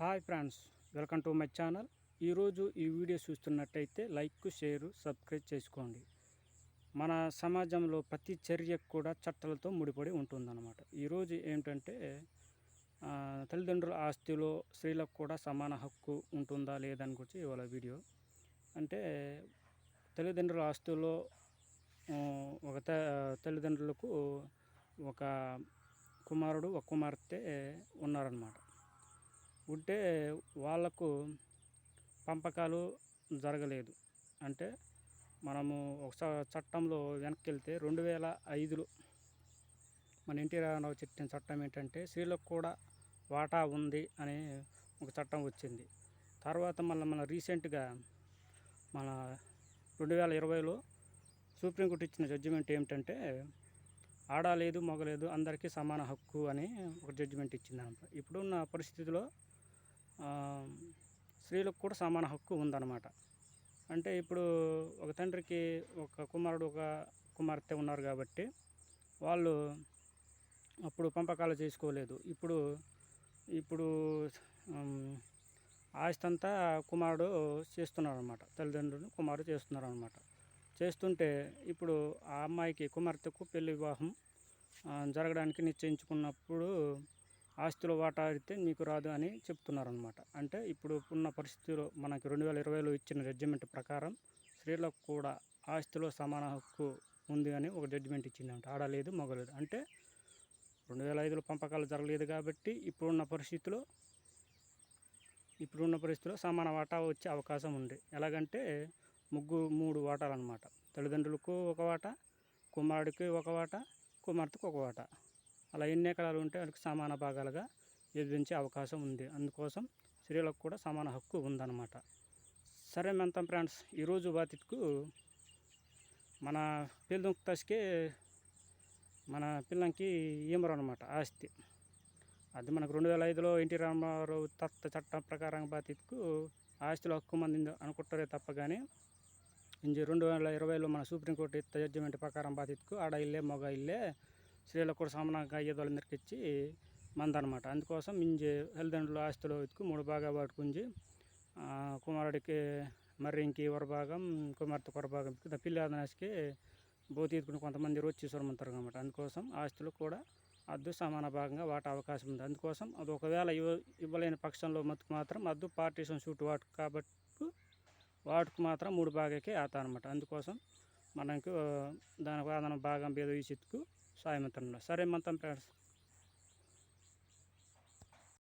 Hi friends welcome to my channel. ఈరోజు ఈ video చూస్తున్నట్టయితే లైక్ షేర్ సబ్స్క్రైబ్ చేసుకోండి. మన సమాజంలో ప్రతి చర్యకు కూడా చట్టాలతో ముడిపడి ఉంటుందన్నమాట. ఈరోజు ఏంటంటే తల్లిదండ్రుల ఆస్తిలో స్త్రీలకు కూడా సమాన హక్కు ఉంటుందా లేదని గురించి ఇవాళ వీడియో. అంటే తల్లిదండ్రుల ఆస్తుల్లో ఒక త తల్లిదండ్రులకు ఒక కుమారుడు ఒక కుమార్తె ఉన్నారనమాట ఉంటే వాళ్ళకు పంపకాలు జరగలేదు. అంటే మనము ఒకసారి చట్టంలో వెనక్కి వెళ్తే రెండు వేల ఐదులో మన ఎన్టీ రామారావు చెప్పిన చట్టం ఏంటంటే స్త్రీలకు కూడా వాటా ఉంది అనే ఒక చట్టం వచ్చింది. తర్వాత మళ్ళీ మన రీసెంట్గా మన రెండు వేల ఇరవైలో సుప్రీంకోర్టు ఇచ్చిన జడ్జిమెంట్ ఏమిటంటే ఆడలేదు మొగలేదు అందరికీ సమాన హక్కు అని ఒక జడ్జిమెంట్ ఇచ్చింది ఇప్పుడున్న పరిస్థితిలో స్త్రీలకు కూడా సమాన హక్కు ఉందన్నమాట. అంటే ఇప్పుడు ఒక తండ్రికి ఒక కుమారుడు ఒక కుమార్తె ఉన్నారు కాబట్టి వాళ్ళు అప్పుడు పంపకాలు చేసుకోలేదు. ఇప్పుడు ఇప్పుడు ఆస్తంతా కుమారుడు చేస్తున్నారు అనమాట తల్లిదండ్రులు కుమారుడు చేస్తున్నారు అనమాట చేస్తుంటే ఇప్పుడు ఆ అమ్మాయికి కుమార్తెకు పెళ్ళి వివాహం జరగడానికి నిశ్చయించుకున్నప్పుడు ఆస్తులు వాటా అయితే మీకు రాదు అని చెప్తున్నారు అనమాట అంటే ఇప్పుడు ఉన్న పరిస్థితిలో మనకి రెండు వేల ఇరవైలో ఇచ్చిన జడ్జిమెంట్ ప్రకారం స్త్రీలకు కూడా ఆస్తిలో సమాన హక్కు ఉంది అని ఒక జడ్జిమెంట్ ఇచ్చిందంట. ఆడలేదు మగలేదు అంటే రెండు వేల ఐదులో పంపకాలు జరగలేదు కాబట్టి ఇప్పుడున్న పరిస్థితిలో ఇప్పుడున్న పరిస్థితిలో సమాన వాటా వచ్చే అవకాశం ఉంది. ఎలాగంటే ముగ్గు మూడు వాటాలు అనమాట తల్లిదండ్రులకు ఒక వాటా కుమారుడికి ఒక వాటా కుమార్తెకు ఒక వాటా. అలా ఎన్ని ఎకరాలు ఉంటే వాళ్ళకి సమాన భాగాలుగా విభజించే అవకాశం ఉంది. అందుకోసం స్త్రీలకు కూడా సమాన హక్కు ఉందన్నమాట. సరే మెంతం ఫ్రెండ్స్ ఈరోజు బాతికు మన పిల్లకి మన పిల్లంకి ఏమరు అనమాట ఆస్తి. అది మనకు రెండు వేల ఐదులో ఎన్టీ రామారావు తత్త చట్టం ప్రకారం బాతికు ఆస్తిలో హక్కు మంది అనుకుంటారే తప్ప కానీ ఇంజ రెండు వేల ఇరవైలో మన సుప్రీంకోర్టు ఇత్త జడ్జిమెంట్ ప్రకారం బాధితుకు ఆడ ఇల్లే మగ ఇల్లే స్త్రీలకు కూడా సమానంగా అయ్యే వాళ్ళందరికీ ఇచ్చి మందనమాట. అందుకోసం ఇంజి తల్లిదండ్రులు ఆస్తిలో ఎత్తుకు మూడు భాగా పట్టుకుంది కుమారుడికి మర్రింకి ఒక భాగం కుమార్తె ఒక భాగం పిల్లి ఆదనానికి బోతి ఎత్తుకుని కొంతమంది రోజు చూసమంటారు అనమాట అందుకోసం ఆస్తులు కూడా అద్దు సమాన భాగంగా వాటి అవకాశం ఉంది. అందుకోసం అది ఒకవేళ ఇవ్వ ఇవ్వలేని పక్షంలో మత్తుకు మాత్రం అద్దు పార్టీషన్ షూట్ వాటి కాబట్టి వాటికి మాత్రం మూడు భాగాకే ఆత అనమాట అందుకోసం మనకు దానికి ఆదన భాగం భేద ఈ చిత్తుకు సాయం సరే మంతం ఫ్రెండ్స్